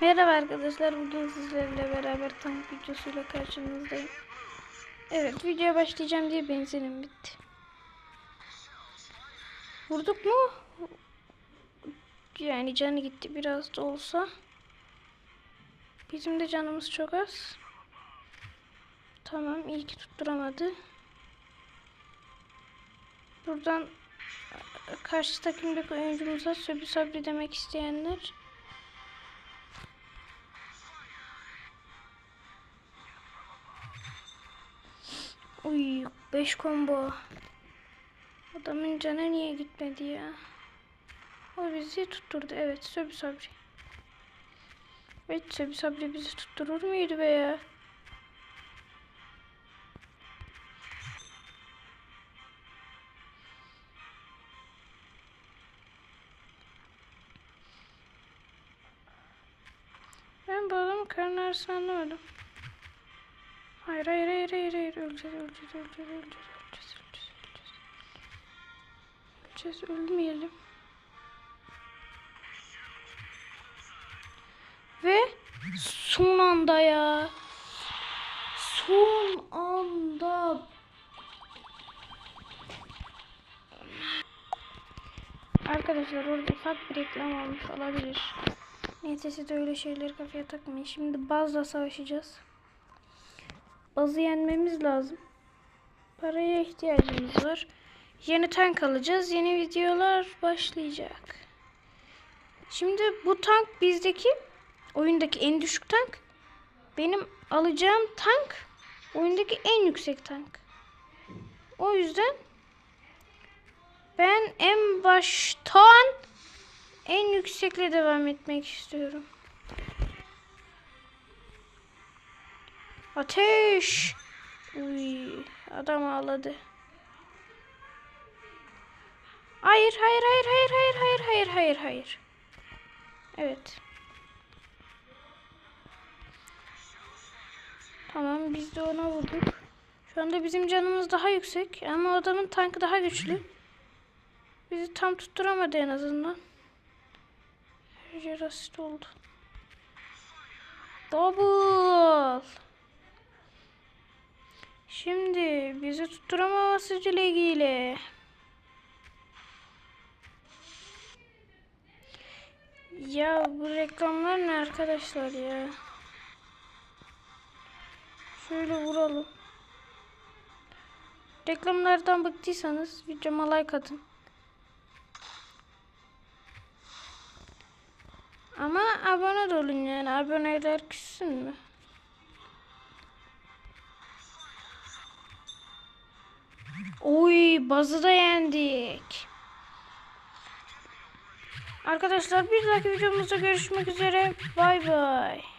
Merhaba arkadaşlar bugün sizlerle beraber tank videosuyla karşınızdayım. Evet videoya başlayacağım diye benzinim bitti. Vurduk mu? Yani canı gitti biraz da olsa. Bizim de canımız çok az. Tamam iyi ki tutturamadı. Buradan karşı takımdaki oyuncumuza söbü sabri demek isteyenler Uy 5 combo. Adamın canı niye gitmedi ya? O bizi tutturdu. Evet Söbü Sabri. Evet Söbü Sabri bizi tutturur muydu be ya? Ben bu adamın karnı ağrısını anlamadım. Hayır hayır hayır hayır hayır öleceğiz öleceğiz öleceğiz öleceğiz öleceğiz öleceğiz öleceğiz ölmeyelim. Ve son anda ya. Son anda. Arkadaşlar orada ufak bir reklam olmuş olabilir. Neyse siz öyle şeyleri kafaya takmayın. Şimdi bazla savaşacağız. Bazı yenmemiz lazım. Paraya ihtiyacımız var. Yeni tank alacağız. Yeni videolar başlayacak. Şimdi bu tank bizdeki oyundaki en düşük tank. Benim alacağım tank oyundaki en yüksek tank. O yüzden ben en baştan en yüksekle devam etmek istiyorum. Ateş! Uy, adam ağladı. Hayır, hayır, hayır, hayır, hayır, hayır, hayır, hayır, hayır. Evet. Tamam, biz de ona vurduk. Şu anda bizim canımız daha yüksek ama adamın tankı daha güçlü. Bizi tam tutturamadı en azından. Her yer asit oldu. Double. Şimdi bizi tutturamaması dileğiyle. Ya bu reklamlar ne arkadaşlar ya? Şöyle vuralım. Reklamlardan bıktıysanız videoma like atın. Ama abone olun yani. Aboneler küssün mü? Oy da yendik. Arkadaşlar bir dahaki videomuzda görüşmek üzere. Bay bay.